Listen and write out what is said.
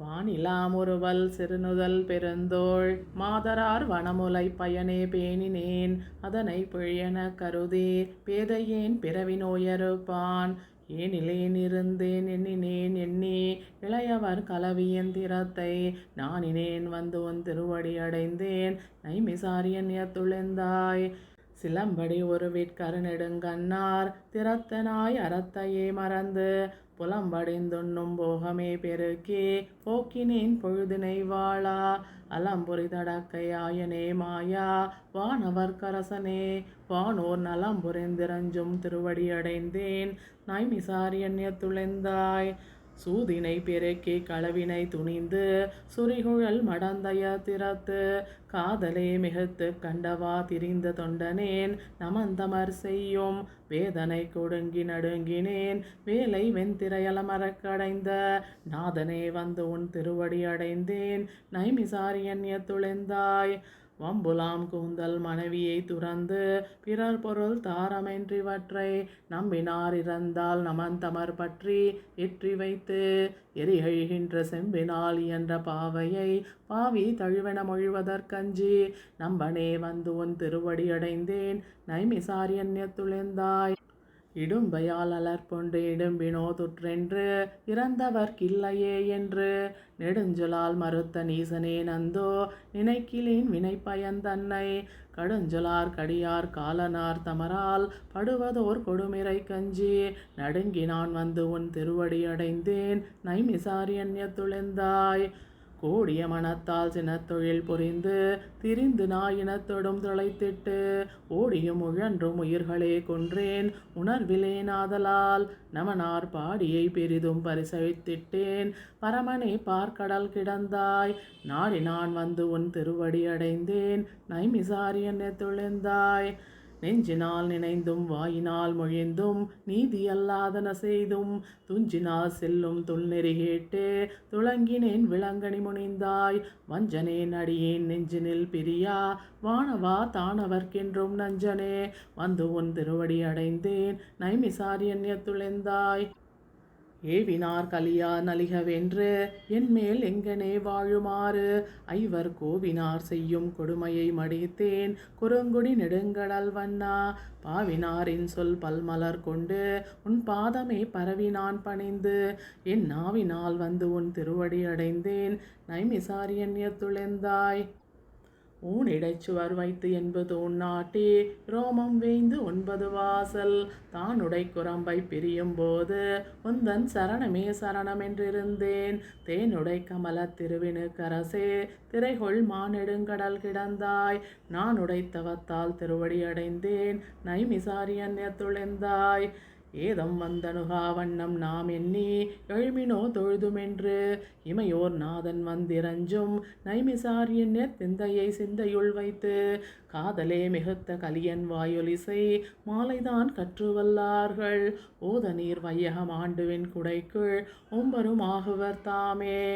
வானிலாம் ஒருவல் சிறுநுதல் பெருந்தோள் மாதரார் வனமுலை பயனே பேணினேன் அதனை பிழையெனக் கருதி பேதையேன் பிறவி நோயறுப்பான் ஏனிலேன் இருந்தேன் எண்ணினேன் எண்ணி இளையவர் கலவியின் திறத்தை வந்து உன் திருவடி அடைந்தேன் நைமிசாரியன் துளிந்தாய் சிலம்படி ஒரு விற்கருநெடுங்கண்ணார் திறத்தனாய் அறத்தையே மறந்து புலம்படிந்துண்ணும் போகமே பெருக்கே. போக்கினேன் பொழுதினை வாழா அலம்புரி தடக்கையாயனே மாயா. வானவர் கரசனே. வானோர் நலம் புரிந்திரஞ்சும் திருவடி அடைந்தேன் நாய்மிசாரியன் துளைந்தாய் சூதினை பெருக்கி களவினை துணிந்து சுரிகுழல் மடந்தைய திறத்து காதலே மிகுத்து கண்டவா திரிந்த தொண்டனேன் நமந்தமர் செய்யும் வேதனை கொடுங்கி நடுங்கினேன் வேலை வெண்திரையலமரக்கடைந்த நாதனே வந்து உன் திருவடி அடைந்தேன் நைமிசாரியன் துளைந்தாய் வம்புலாம் கூந்தல் மனைவியை துறந்து பிறர் பொருள் தாரமென்றிவற்றை நம்பினார் இறந்தால் நமந்தமர் பற்றி எற்றி வைத்து எரிகழ்கின்ற செம்பினால் இயன்ற பாவையை பாவி தழுவென மொழிவதற்கஞ்சி. நம்பனே வந்து உன் திருவடியடைந்தேன் அடைந்தேன். நைமிசாரியன்யத்துளிந்தாய் இடும்பையால் அலர்பொண்டு இடும்பினோ துற்றென்று இறந்தவர்க்கில்லையே என்று. நெடுஞ்சொலால் மறுத்த நீசனே நந்தோ நினைக்கிலேன் வினைப்பயன் தன்னை. கடுஞ்சொலார் கடியார் காலனார் தமரால் படுவதோர் கொடுமிரை கஞ்சி. நடுங்கினான் வந்து உன் திருவடி அடைந்தேன் நைமிசாரியன்யத்துளிந்தாய் கூடிய மனத்தால் சினத்தொழில் புரிந்து திரிந்து நாயினத்தொடும் துளைத்திட்டு ஓடியும் உழன்றும் உயிர்களே கொன்றேன் உணர்விலேனாதலால் நமனார் பாடியை பெரிதும் பரிசழித்திட்டேன் பரமனே பார்க்கடல் கிடந்தாய் நாடி நான் வந்து உன் திருவடி அடைந்தேன் நைமிசாரியன் துளிந்தாய் நெஞ்சினால் நினைந்தும் வாயினால் மொழிந்தும் நீதியல்லாதன செய்தும் துஞ்சினால் செல்லும் துள்நெறி கேட்டு துளங்கினேன் விளங்கனி முனிந்தாய் வஞ்சனேன் அடியேன் நெஞ்சினில் பிரியா வானவா தானவர்க்கென்றும் நஞ்சனே வந்து உன் திருவடி அடைந்தேன் நைமிசாரியன்யத்துளிந்தாய் ஏவினார் கலியா நலிகவென்று என்மேல் எங்கனே வாழுமாறு? ஐவர் கோவினார் செய்யும் கொடுமையை மடித்தேன். குறுங்குடி நெடுங்கடல் வண்ணா? பாவினாரின் சொல் பல்மலர் கொண்டு உன் பாதமே பரவினான் பணிந்து. என் நாவினால் வந்து உன் திருவடி அடைந்தேன். ஊன் இடைச்சுவர் வைத்து என்பது உன்னாட்டே ரோமம் வேய்ந்து ஒன்பது வாசல். தானுடை குரம்பை பிரியும் போது உந்தன் சரணமே சரணமென்றிருந்தேன் தேனுடை கமல திருவினுக்கரசே திரைகொள் மானெடுங்கடல் கிடந்தாய். நான் உடைத்தவத்தால் திருவடி அடைந்தேன். நைமிசாரியன்யத்துளெந்தாய் ஏதம் வந்தனுகா வண்ணம் நாம் எண்ணி எழுமினோ தொழுதுமென்று. இமையோர் நாதன் வந்திரஞ்சும் நைமிசாரியன் திந்தையை சிந்தையுள் வைத்து காதலே மிகுத்த கலியன் வாயொலிசை மாலைதான் கற்றுவல்லார்கள். ஓத நீர் வையகம் ஆண்டுவின் குடைக்குள் ஒம்பரும் ஆகுவர் தாமே.